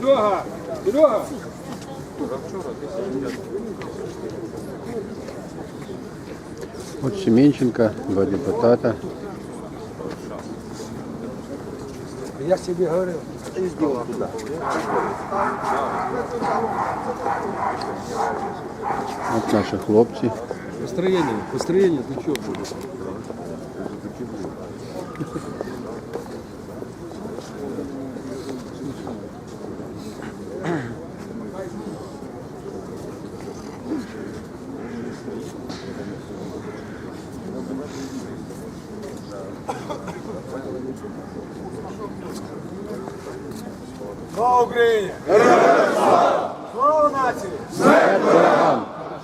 Серега! Серега! От Семенченко, два депутата. Я ж тобі говорив. Їздив туди. От наші хлопці. Построєння, построєння, ти чого буде? Слава Україні! Слава нації!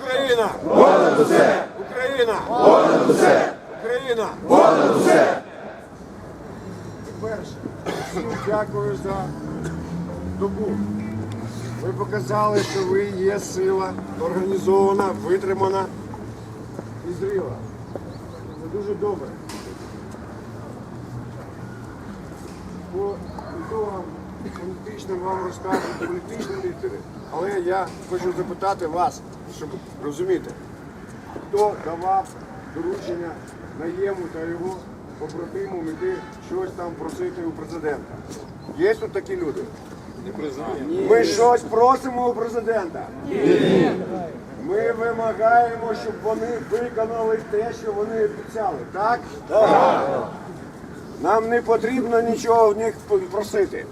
Україна! Понад усе! Україна! Понад усе! Україна! Понад усе! Перше, всім дякую за добу. Ви показали, що ви є сила, організована, витримана і зріла. Це дуже добре. По ітогам політичним вам розкажуть політичні лідери. Але я хочу запитати вас, щоб розуміти, хто давав доручення наєму та його побратиму іти щось там просити у президента. Є тут такі люди? Ми щось просимо у президента. Ми вимагаємо, щоб вони виконали те, що вони обіцяли. Так? Так. Нам не потрібно нічого в них просити.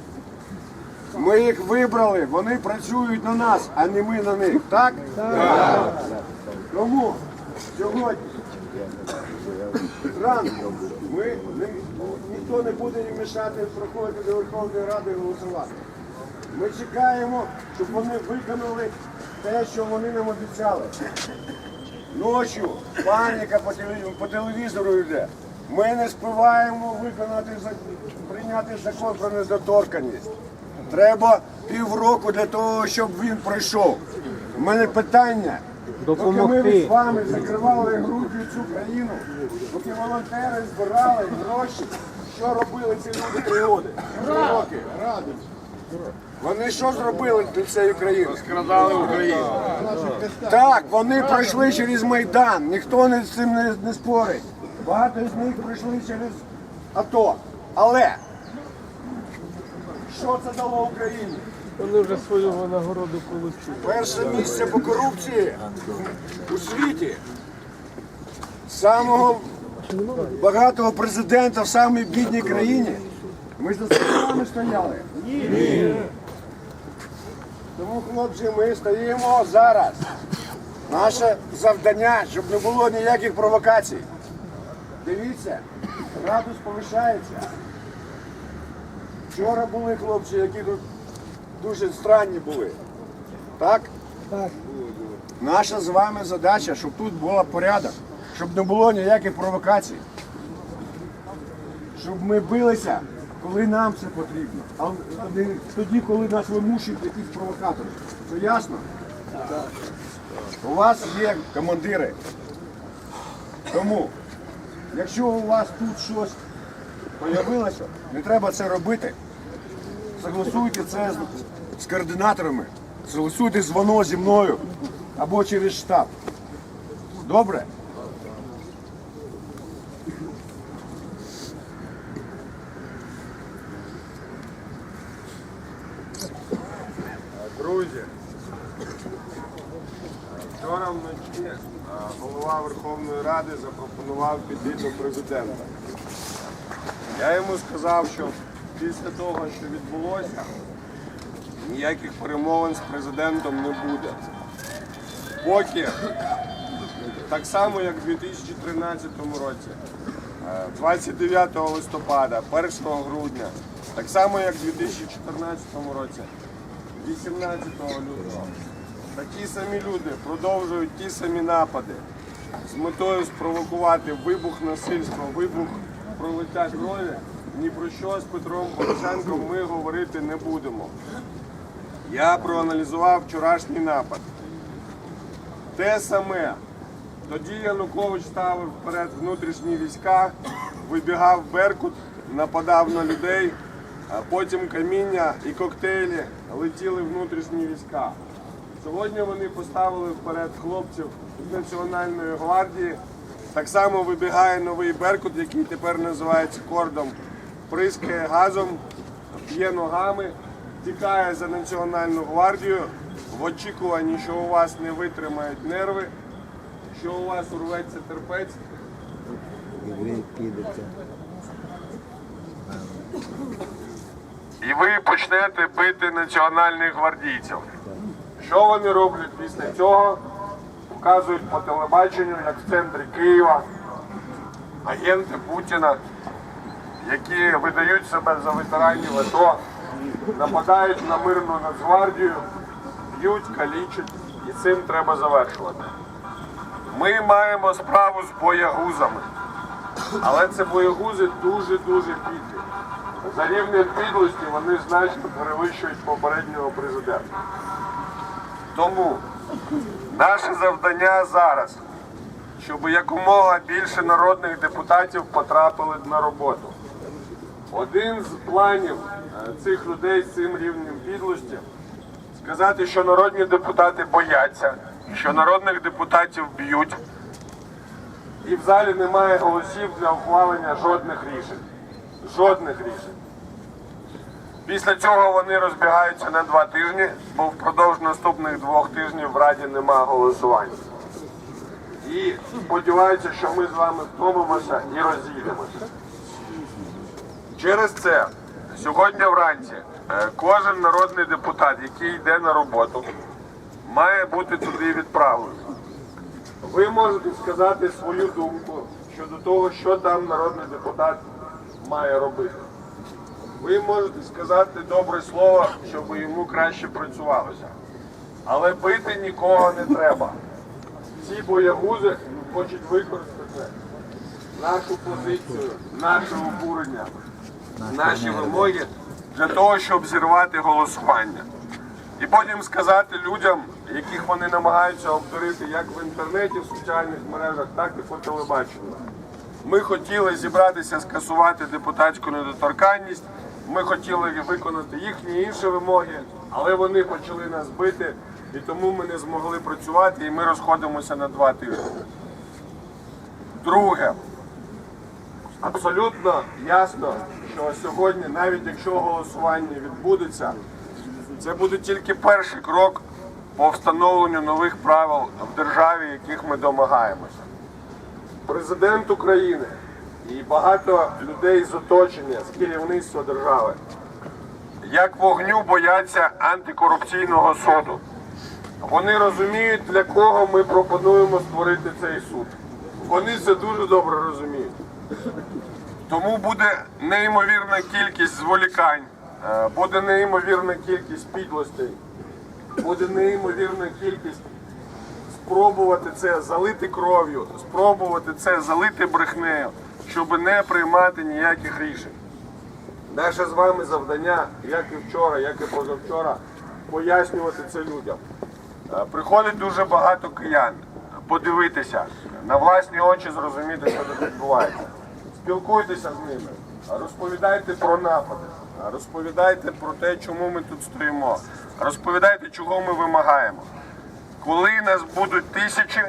Ми їх вибрали, вони працюють на нас, а не ми на них. Так? Так. Тому сьогодні зранку ми не, ніхто не буде їм мішати проходити до Верховної Ради голосувати. Ми чекаємо, щоб вони виконали те, що вони нам обіцяли. Ночі паніка по телевізору, по телевізору йде. Ми не співаємо виконати прийняти закон про недоторканність. Треба півроку для того, щоб він пройшов. У мене питання. Поки ми з вами закривали грудью цю країну, поки волонтери збирали гроші, що робили ці люди три роки? Три роки. Вони що зробили для цієї країни? Скрадали Україну. Так, вони пройшли через Майдан, ніхто не з цим не, не спорить. Багато з них пройшли через АТО. Але що це дало Україні? Вони вже свою нагороду отримали. Перше місце по корупції у світі. Самого багатого президента в самій бідній країні. Ми за це стояли. Ні. Тому, хлопці, ми стоїмо зараз. Наше завдання, щоб не було ніяких провокацій. Дивіться, градус повишається. Вчора були хлопці, які тут дуже странні були. Так? Так. Наша з вами задача, щоб тут був порядок, щоб не було ніяких провокацій. Щоб ми билися, коли нам це потрібно. А не тоді, коли нас вимушують якісь провокатори. Це ясно? Так. У вас є командири. Тому, якщо у вас тут щось появилося, не треба це робити. Согласуйте це з, з координаторами, согласуйте звоно зі мною або через штаб. Добре? Друзі, вчора вночі е, голова Верховної Ради запропонував піти до президента. Я йому сказав, що після того, що відбулося, ніяких перемовин з президентом не буде. Поки так само, як в 2013 році, е, 29 листопада, 1 грудня, так само, як в 2014 році, 18 лютого. Такі самі люди продовжують ті самі напади з метою спровокувати вибух насильства, вибух пролиття крові. Ні про що з Петром Порошенком ми говорити не будемо. Я проаналізував вчорашній напад. Те саме. Тоді Янукович ставив вперед внутрішні війська, вибігав Беркут, нападав на людей, а потім каміння і коктейлі летіли внутрішні війська. Сьогодні вони поставили вперед хлопців з Національної гвардії. Так само вибігає новий Беркут, який тепер називається кордом, прискає газом, б'є ногами, тікає за Національну гвардію в очікуванні, що у вас не витримають нерви, що у вас урветься терпець. І ви підете. І ви почнете бити національних гвардійців. Що вони роблять після цього? Показують по телебаченню, як в центрі Києва агенти Путіна, які видають себе за ветеранів АТО, нападають на мирну Нацгвардію, б'ють, калічать, і цим треба завершувати. Ми маємо справу з боягузами, але це боягузи дуже-дуже підлі. За рівнем підлості вони значно перевищують попереднього президента. Тому наше завдання зараз, щоб якомога більше народних депутатів потрапили на роботу. Один з планів е, цих людей з цим рівнем підлості сказати, що народні депутати бояться, що народних депутатів б'ють, і в залі немає голосів для ухвалення жодних рішень. Жодних рішень. Після цього вони розбігаються на два тижні, бо впродовж наступних двох тижнів в Раді нема голосувань. І сподіваються, що ми з вами втомимося і розійдемося. Через це сьогодні вранці е, кожен народний депутат, який йде на роботу, має бути туди відправлений. Ви можете сказати свою думку щодо того, що там народний депутат має робити. Ви можете сказати добре слово, щоб йому краще працювалося. Але бити нікого не треба. Ці боягузи хочуть використати нашу позицію, наше обурення, наші вимоги для того, щоб зірвати голосування. І потім сказати людям, яких вони намагаються обдурити як в інтернеті, в соціальних мережах, так і по телебаченню. Ми хотіли зібратися, скасувати депутатську недоторканність. Ми хотіли виконати їхні інші вимоги, але вони почали нас бити, і тому ми не змогли працювати, і ми розходимося на два тижні. Друге, абсолютно ясно, що сьогодні, навіть якщо голосування відбудеться, це буде тільки перший крок по встановленню нових правил в державі, яких ми домагаємося. Президент України і багато людей з оточення, з керівництва держави, як вогню бояться антикорупційного суду. Вони розуміють, для кого ми пропонуємо створити цей суд. Вони це дуже добре розуміють. Тому буде неймовірна кількість зволікань, е, буде неймовірна кількість підлостей, буде неймовірна кількість спробувати це залити кров'ю, спробувати це залити брехнею, щоб не приймати ніяких рішень. Наше з вами завдання, як і вчора, як і позавчора, пояснювати це людям. Е, Приходить дуже багато киян подивитися, на власні очі зрозуміти, що тут відбувається. Спілкуйтеся з ними, розповідайте про напади, розповідайте про те, чому ми тут стоїмо, розповідайте, чого ми вимагаємо. Коли нас будуть тисячі,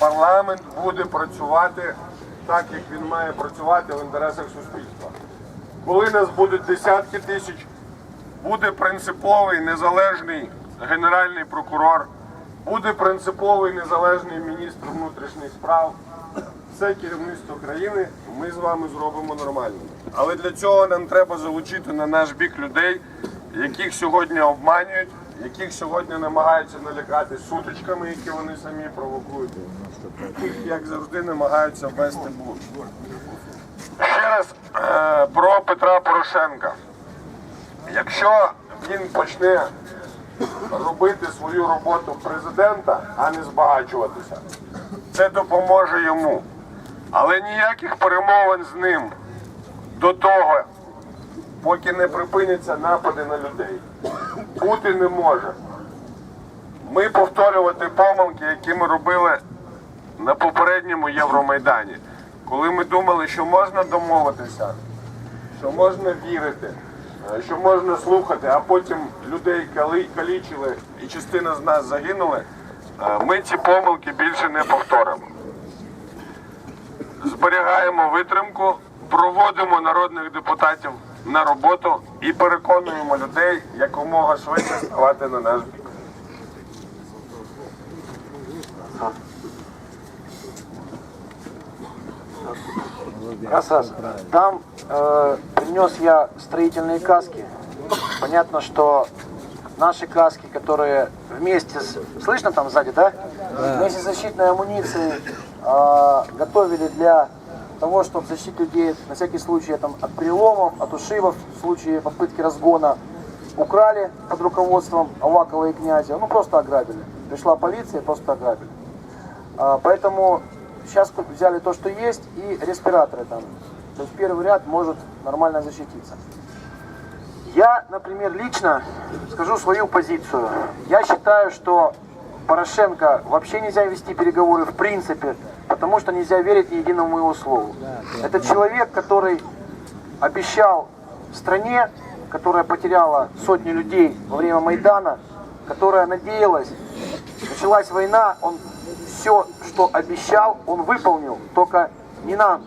парламент буде працювати так, як він має працювати в інтересах суспільства. Коли нас будуть десятки тисяч, буде принциповий незалежний генеральний прокурор, буде принциповий незалежний міністр внутрішніх справ. Все керівництво країни ми з вами зробимо нормально. Але для цього нам треба залучити на наш бік людей, яких сьогодні обманюють, яких сьогодні намагаються налякати сутичками, які вони самі провокують, яких, як завжди, намагаються ввести блуд. Ще раз е, про Петра Порошенка. Якщо він почне робити свою роботу президента, а не збагачуватися, це допоможе йому. Але ніяких перемовин з ним до того, поки не припиняться напади на людей, бути не може. Ми повторювати помилки, які ми робили на попередньому Євромайдані, коли ми думали, що можна домовитися, що можна вірити, е, що можна слухати, а потім людей калічили і частина з нас загинули, е, ми ці помилки більше не повторимо. Зберігаємо витримку, проводимо народних депутатів на роботу і переконуємо людей якомога швидше ставати на наш бік. Раз, раз. Там э, принес я строительные каски. Понятно, что наши каски, которые вместе с... Слышно там сзади, да? Вместе с защитной амуницией э, готовили для того, чтобы защитить людей на всякий случай там, от переломов, от ушибов, в случае попытки разгона. Украли под руководством Авакова и князя, ну просто ограбили. Пришла полиция, просто ограбили. А, Поэтому сейчас взяли то, что есть, и респираторы там. То есть первый ряд может нормально защититься. Я, например, лично скажу свою позицию. Я считаю, что Порошенко вообще нельзя вести переговоры в принципе, потому что нельзя верить ни единому его слову. Это человек, который обещал стране, которая потеряла сотни людей во время Майдана, которая надеялась, началась война, он все, что обещал, он выполнил, только не нам,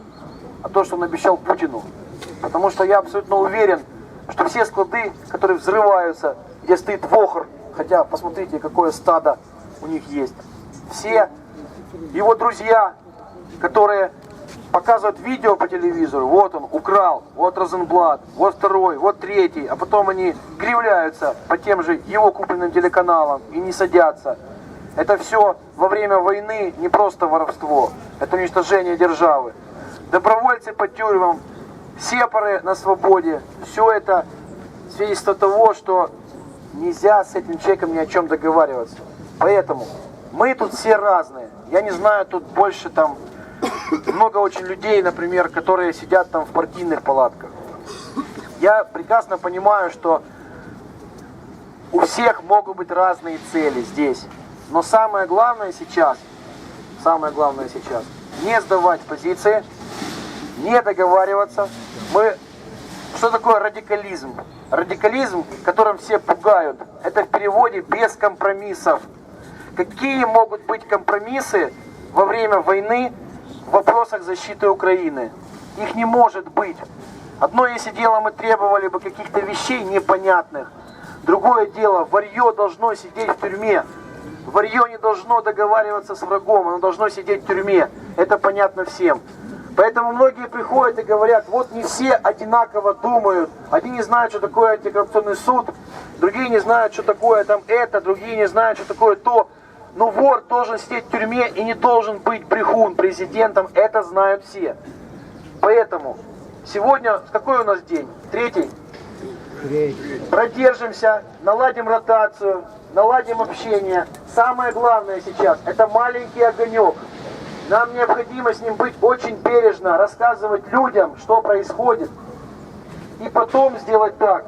а то, что он обещал Путину. Потому что я абсолютно уверен, что все склады, которые взрываются, где стоит вохр, хотя посмотрите, какое стадо у них есть, все его друзья, которые показывают видео по телевизору, вот он украл, вот Розенблат, вот второй, вот третий, а потом они кривляются по тем же его купленным телеканалам и не садятся. Это все во время войны не просто воровство, это уничтожение державы. Добровольцы по тюрьмам, сепары на свободе, все это свидетельство того, что нельзя с этим человеком ни о чем договариваться. Поэтому мы тут все разные. Я не знаю, тут больше там много очень людей, например, которые сидят там в партийных палатках. Я прекрасно понимаю, что у всех могут быть разные цели здесь. Но самое главное сейчас, самое главное сейчас, не сдавать позиции, не договариваться. Мы что такое радикализм? Радикализм, которым все пугают, это в переводе без компромиссов. Какие могут быть компромиссы во время войны в вопросах защиты Украины? Их не может быть. Одно, если дело мы требовали бы каких-то вещей непонятных. Другое дело, варье должно сидеть в тюрьме. Варье не должно договариваться с врагом, оно должно сидеть в тюрьме. Это понятно всем. Поэтому многие приходят и говорят, вот не все одинаково думают. Одни не знают, что такое антикоррупционный суд, другие не знают, что такое там это, другие не знают, что такое то. Но вор должен сидеть в тюрьме и не должен быть брехун президентом, это знают все. Поэтому сегодня, какой у нас день? Третий? Продержимся, наладим ротацию, наладим общение. Самое главное сейчас, это маленький огонек. Нам необходимо с ним быть очень бережно, рассказывать людям, что происходит. И потом сделать так,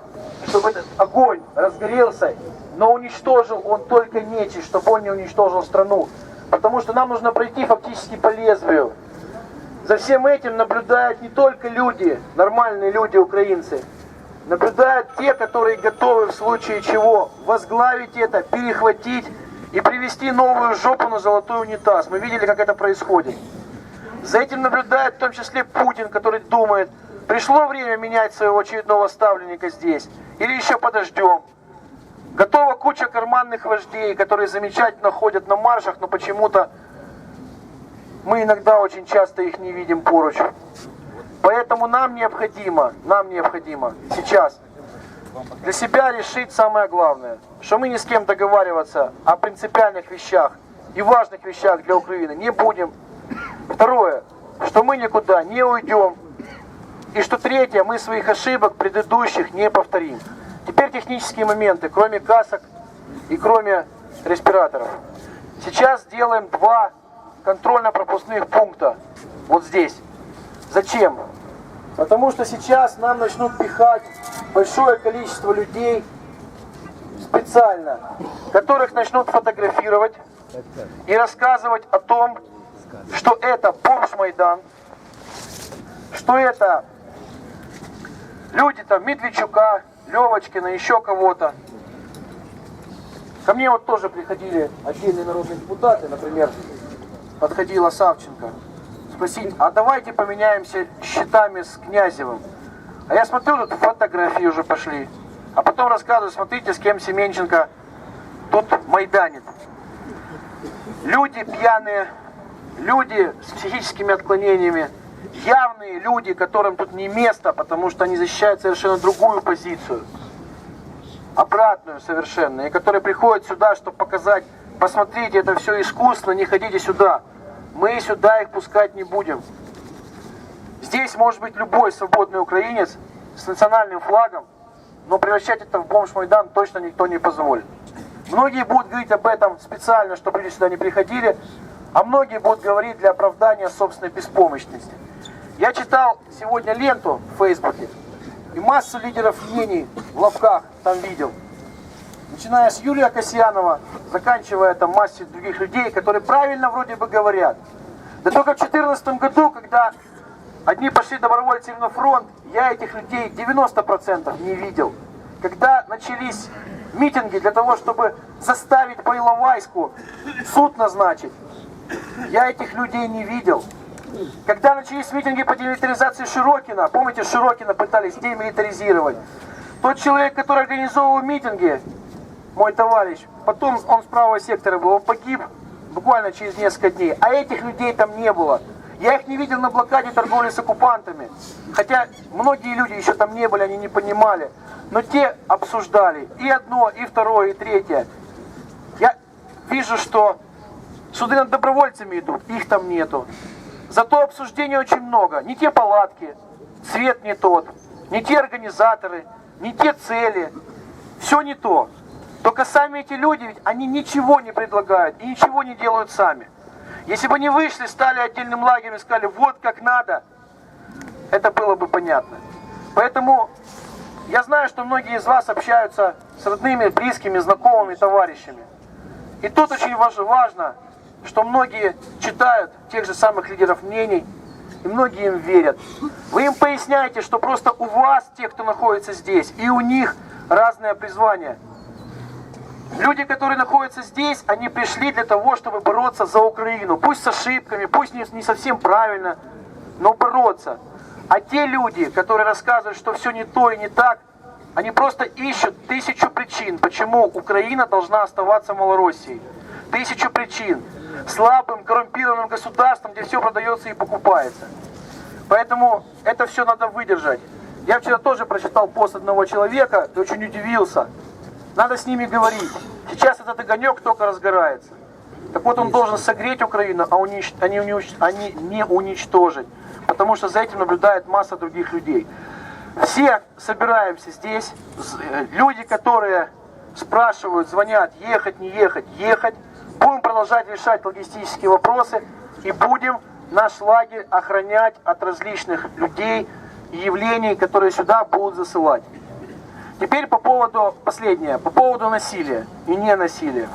чтобы этот огонь разгорелся, но уничтожил он только нечисть, чтобы он не уничтожил страну. Потому что нам нужно пройти фактически по лезвию. За всем этим наблюдают не только люди, нормальные люди, украинцы. Наблюдают те, которые готовы в случае чего возглавить это, перехватить и привести новую жопу на золотой унитаз. Мы видели, как это происходит. За этим наблюдает в том числе Путин, который думает, пришло время менять своего очередного ставленника здесь, или еще подождем. Готова куча карманных вождей, которые замечательно ходят на маршах, но почему-то мы иногда очень часто их не видим поруч. Поэтому нам необходимо, нам необходимо сейчас для себя решить самое главное, что мы ни с кем договариваться о принципиальных вещах и важных вещах для Украины не будем. Второе, что мы никуда не уйдем. И что третье, мы своих ошибок предыдущих не повторим. Теперь технические моменты, кроме касок и кроме респираторов. Сейчас делаем два контрольно-пропускных пункта вот здесь. Зачем? Потому что сейчас нам начнут пихать большое количество людей специально, которых начнут фотографировать и рассказывать о том, что это бомж Майдан, что это люди там Медведчука, Левочкина, еще кого-то. Ко мне вот тоже приходили отдельные народные депутаты, например, подходила Савченко, спросить, а давайте поменяемся счетами с Князевым. А я смотрю, тут фотографии уже пошли. А потом рассказываю, смотрите, с кем Семенченко тут майданит. Люди пьяные, люди с психическими отклонениями, явные люди, которым тут не место, потому что они защищают совершенно другую позицию обратную совершенно, и которые приходят сюда, чтобы показать, посмотрите, это все искусственно, не ходите сюда. Мы сюда их пускать не будем. Здесь может быть любой свободный украинец с национальным флагом, но превращать это в бомж-майдан точно никто не позволит. Многие будут говорить об этом специально, чтобы люди сюда не приходили, а многие будут говорить для оправдания собственной беспомощности. Я читал сегодня ленту в Фейсбуке, и массу лидеров мнений в лавках там видел. Начиная с Юрия Касьянова, заканчивая там массой других людей, которые правильно вроде бы говорят. Да только в 2014 году, когда одни пошли добровольцами на фронт, я этих людей 90% не видел. Когда начались митинги для того, чтобы заставить по Иловайску суд назначить, я этих людей не видел. Когда начались митинги по демилитаризации Широкина, помните, Широкина пытались демилитаризировать, тот человек, который организовывал митинги, мой товарищ, потом он с правого сектора был, он погиб буквально через несколько дней, а этих людей там не было. Я их не видел на блокаде торговли с оккупантами, хотя многие люди еще там не были, они не понимали, но те обсуждали и одно, и второе, и третье. Я вижу, что суды над добровольцами идут, их там нету. Зато обсуждений очень много. Не те палатки, цвет не тот, не те организаторы, не те цели. Все не то. Только сами эти люди, ведь они ничего не предлагают и ничего не делают сами. Если бы они вышли, стали отдельным лагерем и сказали, вот как надо, это было бы понятно. Поэтому я знаю, что многие из вас общаются с родными, близкими, знакомыми, товарищами. И тут очень важ- важно, что многие читают тех же самых лидеров мнений, и многие им верят. Вы им поясняете, что просто у вас, тех, кто находится здесь, и у них разное призвание. Люди, которые находятся здесь, они пришли для того, чтобы бороться за Украину. Пусть с ошибками, пусть не, не совсем правильно, но бороться. А те люди, которые рассказывают, что все не то и не так, они просто ищут тысячу причин, почему Украина должна оставаться Малороссией. Тысячу причин. Слабым, коррумпированным государством, где все продается и покупается. Поэтому это все надо выдержать. Я вчера тоже прочитал пост одного человека и очень удивился. Надо с ними говорить. Сейчас этот огонек только разгорается. Так вот он должен согреть Украину, а, унич- а не, унич- а не- не уничтожить. Потому что за этим наблюдает масса других людей. Все собираемся здесь. Э, Люди, которые спрашивают, звонят, ехать, не ехать, ехать. Будем продолжать решать логистические вопросы и будем наш лагерь охранять от различных людей и явлений, которые сюда будут засылать. Теперь по поводу, последнее, по поводу насилия и ненасилия.